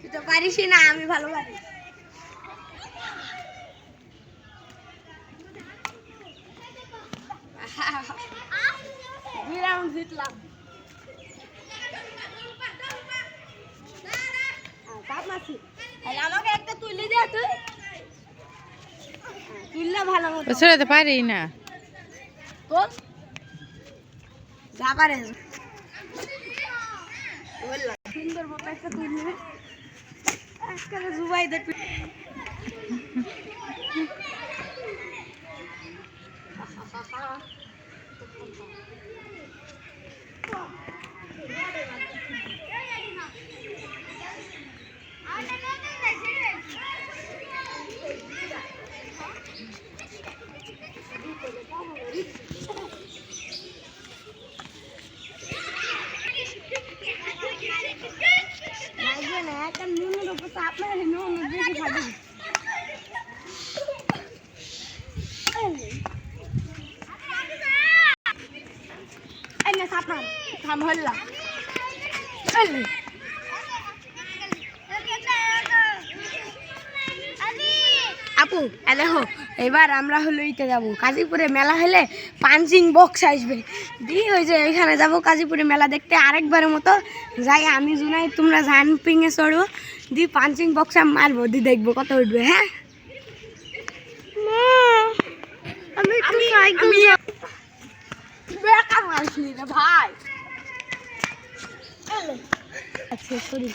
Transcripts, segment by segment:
তুই তো পারিসই না আমি ভালো পারি। জিতলাম। আমাকে একটা তুলে দে তুই। তুললে ভালো মতো ও ছড়াতে পারি না। তোল যা পারে। সুন্দর বাবা একটা তুলবে আজকাল জুবাই দেখবি লাগবে না একটা নুনের উপর চাপ মারে নুন বেশি খাবে এই না চাপ মার থাম হল্লা এই নে। আপু দেখো এবার আমরা হলো ইতে যাব কাজীপুরে মেলা হলে পাঞ্চিং বক্স আসবে। দি ওই যে ওইখানে যাব কাজীপুরে মেলা দেখতে আরেকবারের মতো যাই আমি জুনাই তোমরা জাম্পিংয়ে চড়বো দি পাঞ্চিং বক্স আমি মারবো দি দেখব কত উঠবে হ্যাঁ? ভাই। আচ্ছা সরি।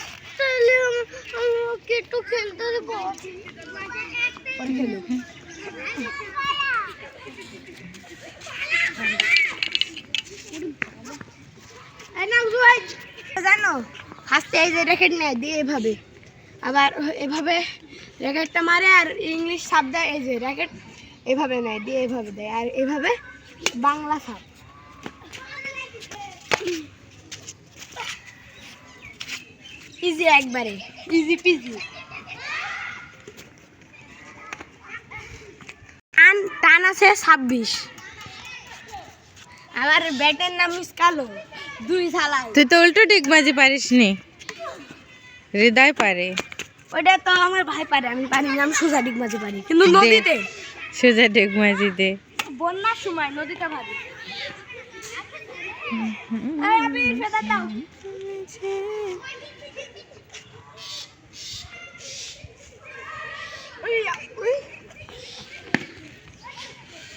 একটু খেলতে দেবো। জানো হাসতে এই যে র্যাকেট নেয়, দিয়ে এভাবে। আবার এভাবে র্যাকেটটা মারে আর ইংলিশ সাপ দেয়, এই যে র্যাকেট এভাবে নেয়, দিয়ে এভাবে দেয়। আর এভাবে বাংলা সাপ ইজি একবারে। ইজি পিজি টান টান আছে ছাব্বিশ। আমার ব্যাটের নাম কালো। দুই থালা তুই তো উল্টো ডিগবাজি পারিস নি। হৃদয় পারে। ওইটা তো আমার ভাই পারে আমি পারি না আমি সোজা ডিগ মাঝে পারি। কিন্তু নদীতে। সোজা ডিগবাজি দে। বন্যার সময় নদীতে ভাবি আবি, ফেদার দাও।